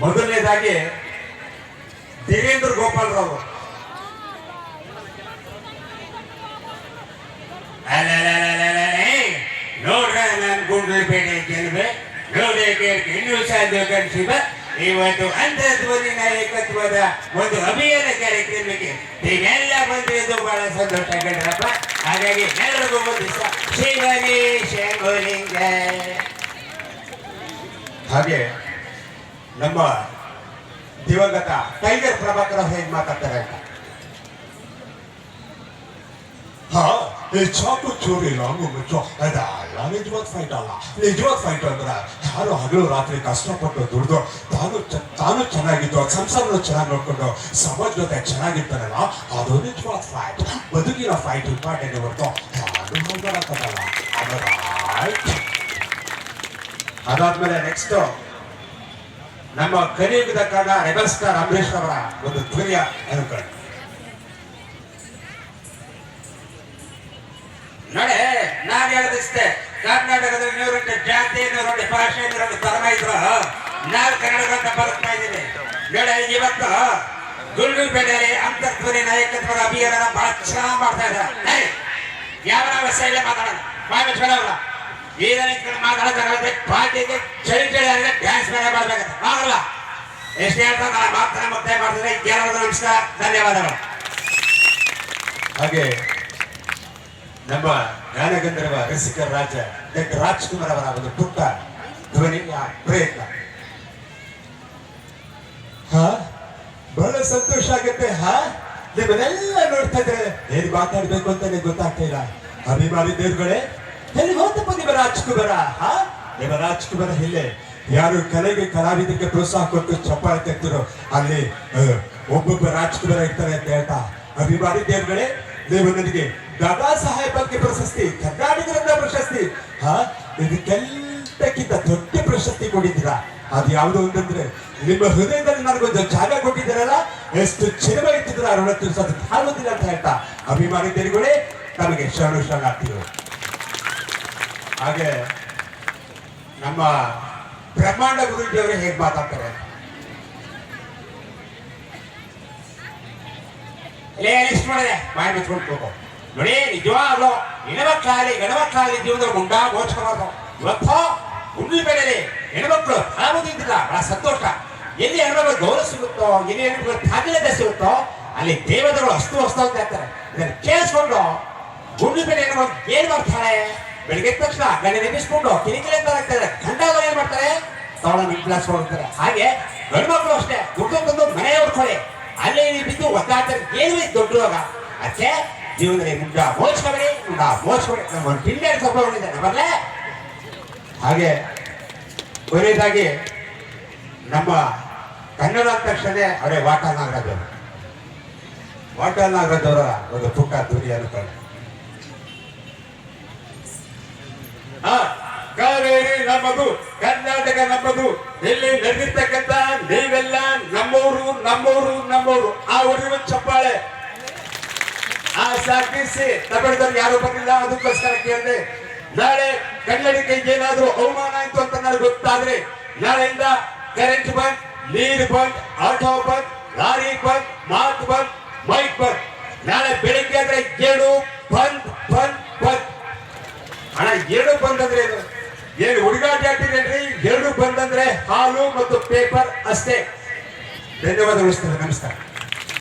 ಮೊದಲನೇದಾಗಿ ದೇವೇಂದ್ರ ಗೋಪಾಲ್ ನೋಡ್ರ ನಾನು ಗುಂಡ್ಲಪೇಟೆ ಕಳಿಸಿಬ ಇವತ್ತು ಅಂತರ್ಧ್ವನಿ ನಾಯಕತ್ವದ ಒಂದು ಅಭಿಯಾನ ಕಾರ್ಯಕ್ರಮಕ್ಕೆ ನೀವೆಲ್ಲ ಬಂದಿರೋದು ಬಹಳ ಸಂತೋಷ ಕಂಡ್ರಪ್ಪ ಹಾಗಾಗಿ ಎಲ್ಲರಿಗೂ ಒಂದು ಶಿವನೇ ಶಂಭುಲಿಂಗ ಹಾಗೆ ನಮ್ಮ ದಿವಂಗತ ಟೈಗರ್ ಪ್ರಭಾಕರ್ ಹೇಗೆ ಮಾತಾಡ್ತಾರೆ ಅಂತ. ಹಾ, ಈ ಚಾಕು ಚೂರಿ ಲಾಂಗು ಮುಚ್ಚು. ಅದಲ್ಲ ನಿಜವಾದ ಫೈಟ್ ಅಲ್ಲ. ನಿಜವಾದ ಫೈಟ್ ಅಂದ್ರೆ ಯಾರು ಹಗಲು ರಾತ್ರಿ ಕಷ್ಟಪಟ್ಟು ದುಡ್ದು ತಾನು ತಾನು ಚೆನ್ನಾಗಿದ್ದು, ಸಂಸಾರನು ಚೆನ್ನಾಗಿ ನೋಡ್ಕೊಂಡು ಸಮಾಜ ಜೊತೆ ಚೆನ್ನಾಗಿರ್ತಾರಲ್ಲ, ಅದು ನಿಜವಾದ ಫೈಟ್ ಬದುಕಿನ ಫೈಟ್ ಇಂಪಾರ್ಟೆಂಟ್ ಹೊರತು ಯಾರು ರೈಟ್ ಅದಾದ್ಮೇಲೆ ನೆಕ್ಸ್ಟ್ ನಮ್ಮ ಕಲಿಯುಗದ ಕಾರಣ ರೆಬಲ್ ಸ್ಟಾರ್ ಅಂಬರೀಶ್ ಅವರ ಒಂದು ಧ್ವನಿಯ ಅನುಕರಣ. ನೋಡಿ, ನಾನು ಹೇಳದಿಷ್ಟೇ ಕರ್ನಾಟಕದಲ್ಲಿ ನೂರೆಂಟು ಜಾತಿ ನೋಡಿ ಭಾಷೆ ನೂರೆಂಟು ಧರ್ಮ ಇದ್ರು ನಾವು ಕನ್ನಡ ಅಂತ ಬದುಕ್ತಾ ಇದ್ದೀನಿ. ನೋಡಿ, ಇವತ್ತು ಗುಂಡ್ಲುಪೇಟೆಯಲ್ಲಿ ಅಂತರ್ಧ್ವನಿ ನಾಯಕತ್ವದ ಅಭಿಯಾನ ಬಹಳ ಚೆನ್ನಾಗಿ ಮಾಡ್ತಾ ಇದ್ದಾರೆ. ಯಾವ ಶೈಲಿ ಮಾತಾಡೋಣ. ಬಾಯ್ ಮುಚ್ಕೊಳ್ಳೋಲ್ಲ ಈಗ ಮಾತಾಡೋದಾಗತ್ತೆ ಪಾರ್ಟಿಗೆ ಚಳಿ ಚಳಿ ಅಂದ್ರೆ ಡ್ಯಾನ್ಸ್ ಬೇರೆ ಮಾಡ್ಬೇಕಂತ ಆಗಲ್ಲ. ಎಷ್ಟೇ ಹೇಳ್ತಾರೆ ನಾನು ಮಾತನ್ನ ಮುಕ್ತಾಯ ಮಾಡ್ತಿದ್ರೆ ಎಲ್ಲರಿಗೂ ನಮಸ್ಕಾರ. ಧನ್ಯವಾದಗಳು. ಹಾಗೆ ನಮ್ಮ ಗಾನಗಂಧರ್ವ ರಸಿಕ ರಾಜ ಡಾಕ್ಟರ್ ರಾಜ್ಕುಮಾರ್ ಅವರ ಒಂದು ಪುಟ್ಟ ಧ್ವನಿ ಪ್ರಯತ್ನ ಹಾ? ಬಹಳ ಸಂತೋಷ ಆಗುತ್ತೆ, ಹಾ? ನಿಮ್ಮನ್ನೆಲ್ಲ ನೋಡ್ತಾ ಇದ್ರೆ ಏನ್ ಮಾತಾಡ್ಬೇಕು ಅಂತಾನೆ ಗೊತ್ತಾಗ್ತಾ ಇಲ್ಲ. ಅಭಿಮಾನಿ ದೇವ್ರುಗಳೇ ಎಲ್ಲಿ ಹೋತಪ್ಪ ರಾಜ್ಕುಮಾರ ಹಾ? ಯಾರು ಕಲೆಗೆ ಕಲಾವಿದಕ್ಕೆ ಪ್ರೋತ್ಸಾಹ ಕೊಟ್ಟು ಚಪ್ಪಾಳೆ ತೆಗ್ತಿರೋ ಅಲ್ಲಿ ಒಬ್ಬೊಬ್ಬ ರಾಜ್ಕುಮಾರ ಇರ್ತಾರೆ ಅಂತ ಹೇಳ್ತಾ. ಅಭಿಮಾನಿ ದೇವ್ಗಳೇ ನೀವು ನನಗೆ ದಾದಾ ಸಾಹೇಬ್ ಬಗ್ಗೆ ಪ್ರಶಸ್ತಿ ಕರ್ನಾಟಕ ರತ್ನ ಪ್ರಶಸ್ತಿ, ಹಾ? ಇದಕ್ಕೆಲ್ಲಕ್ಕಿಂತ ದೊಡ್ಡ ಪ್ರಶಸ್ತಿ ಕೊಟ್ಟಿದ್ದೀರಾ? ಅದು ಯಾವುದು ಅಂತಂದ್ರೆ, ನಿಮ್ಮ ಹೃದಯದಲ್ಲಿ ನನಗೊಂದು ಜಾಗ ಕೊಟ್ಟಿದ್ದೀರಲ್ಲ, ಎಷ್ಟು ಚಿರಮ ಇಟ್ಟಿದ್ರ ಅರವತ್ತು ಆಗೋದಿಲ್ಲ ಅಂತ ಹೇಳ್ತಾ. ಅಭಿಮಾನಿ ದೇವ್ಗಳೇ ನಮಗೆ ಶರಣು ಶರಣಾರ್ಥಿಗಳು. ಹಾಗೆ ನಮ್ಮ ಬ್ರಹ್ಮಾಂಡ ಗುರುಜಿಯವರು ಹೇಗೆ ಮಾತಾಡ್ತಾರೆ? ಇಲ್ಲೇ ಇಷ್ಟು ಮಾಡಿದೆ. ಬಾಯಿ ಮುಚ್ಕೊಂಡು ಕೂತ್ಕೋ. ನೋಡಿ, ನಿಜವಾಗ್ಲು ಹೆಣ್ಮಕ್ಳಾಗಲಿ ಗಣಮಕ್ಕಳಾಗಲಿ ಜೀವನದಲ್ಲಿ ಗುಂಡ ಗೋಚರವಾದ ಇವತ್ತು ಗುಂಡಿ ಬೆಳೆಯಲ್ಲಿ ಹೆಣ್ಮಕ್ಳು ಹಾವುದಿದ್ದಿಲ್ಲ ಬಹಳ ಸಂತೋಷ. ಎಲ್ಲಿ ಹೆಣ್ಮಕ್ಳು ಗೌರವ ಸಿಗುತ್ತೋ, ಎಲ್ಲಿ ಹೆಣ್ಮಕ್ಳು ದಾಖಲೆ ಸಿಗುತ್ತೋ, ಅಲ್ಲಿ ದೇವತೆಗಳು ಅಷ್ಟು ಹೊಸ್ತು ಅಂತ ಇರ್ತಾರೆ ಇದನ್ನು ಕೇಳಿಸ್ಕೊಂಡು ಗುಂಡಿ ಬೆಳೆ ಹೆಣ್ಮಕ್ಳು ಏನ್ ಮಾಡ್ತಾಳೆ ಬೆಳಿಗ್ಗೆ ತಕ್ಷಣ ಗಂಡ ನೆನೆಸ್ಕೊಂಡು ಕಿರಿಕಿರಿ ಅಂತ ಆಗ್ತಾರೆ ಗಂಡಗಳು ಏನ್ ಮಾಡ್ತಾರೆ? ತವಳ ಮಿಡ್ಲಾಸ್ ಹೋಗ್ತಾರೆ ಹಾಗೆ ಗಂಡ್ಮಕ್ಳು ಅಷ್ಟೇ. ದುಡ್ಡು ತಂದು ಮನೆ ಹೊಡ್ಕೊಳ್ಳಿ ಅಲ್ಲೇ ಬಿದ್ದು ಒದ್ದಾಡ್ತಾರೆ. ಏನು ದೊಡ್ಡ ರೋಗ ಅದಕ್ಕೆ ಜೀವನದಲ್ಲಿ ಮುಂಡ ಮೋಚ್ಕೊಬೇಡಿ ಮುಂಡ ಮೋಚ್ಕೊಬೇಡಿ ನಮ್ಮ ಒಂದು ಪಿಂಡೆ ತಗೊಂಡಿದ್ದಾರೆ ಬರಲೇ? ಹಾಗೆ ಕೊನೆಯದಾಗಿ ನಮ್ಮ ಕನ್ನಡ ತಕ್ಷಣ ಅವರೇ ವಾಟಲ್ ನಾಗರಾಜ್ ಅವರು. ವಾಟ ನಾಗರಾಜ್ ಅವರ ಒಂದು ಪುಟ್ಟ ಧ್ವನಿ ಅನ್ಕೊಳ್ಳಿ ಆ, ಕಾವೇರಿ ನಮ್ಮದು, ಕರ್ನಾಟಕ ನಮ್ಮದು. ಇಲ್ಲಿ ನಡೆದಿರ್ತಕ್ಕಂತ ನೀವೆಲ್ಲ ನಮ್ಮವರು ನಮ್ಮವರು ನಮ್ಮವರು ಆ ಹೊಡೆಯುವ ಚಪ್ಪಾಳೆ. ಆ ಸಾಕಿಸಿ ತಮಿಳದವ್ರು ಯಾರು ಬಂದಿಲ್ಲ, ಅದಕ್ಕೋಸ್ಕರ ಕೇಳಿದೆ. ನಾಳೆ ಕನ್ನಡಕ್ಕೆ ಏನಾದ್ರೂ ಅವಮಾನ ಆಯ್ತು ಅಂತ ನನಗೆ ಗೊತ್ತಾದ್ರೆ, ನಾಳೆಯಿಂದ ಕರೆಂಟ್ ಬಂದ್, ನೀರು ಬಂದ್ ಆಟೋ ಬಂದ್, ಲಾರಿ ಬಂದ್, ಮಾತ್ ಬಂದ್ ಮೈಕ್ ಬಂದ್. ಏನು ಹುಡುಗಾಟ ಆಡ್ತಿರೇನ್ರಿ ಎರಡು ಬಂದಂದ್ರೆ ಹಾಲು ಮತ್ತು ಪೇಪರ್ ಅಷ್ಟೇ. ಧನ್ಯವಾದಗಳು ನಮಸ್ಕಾರ.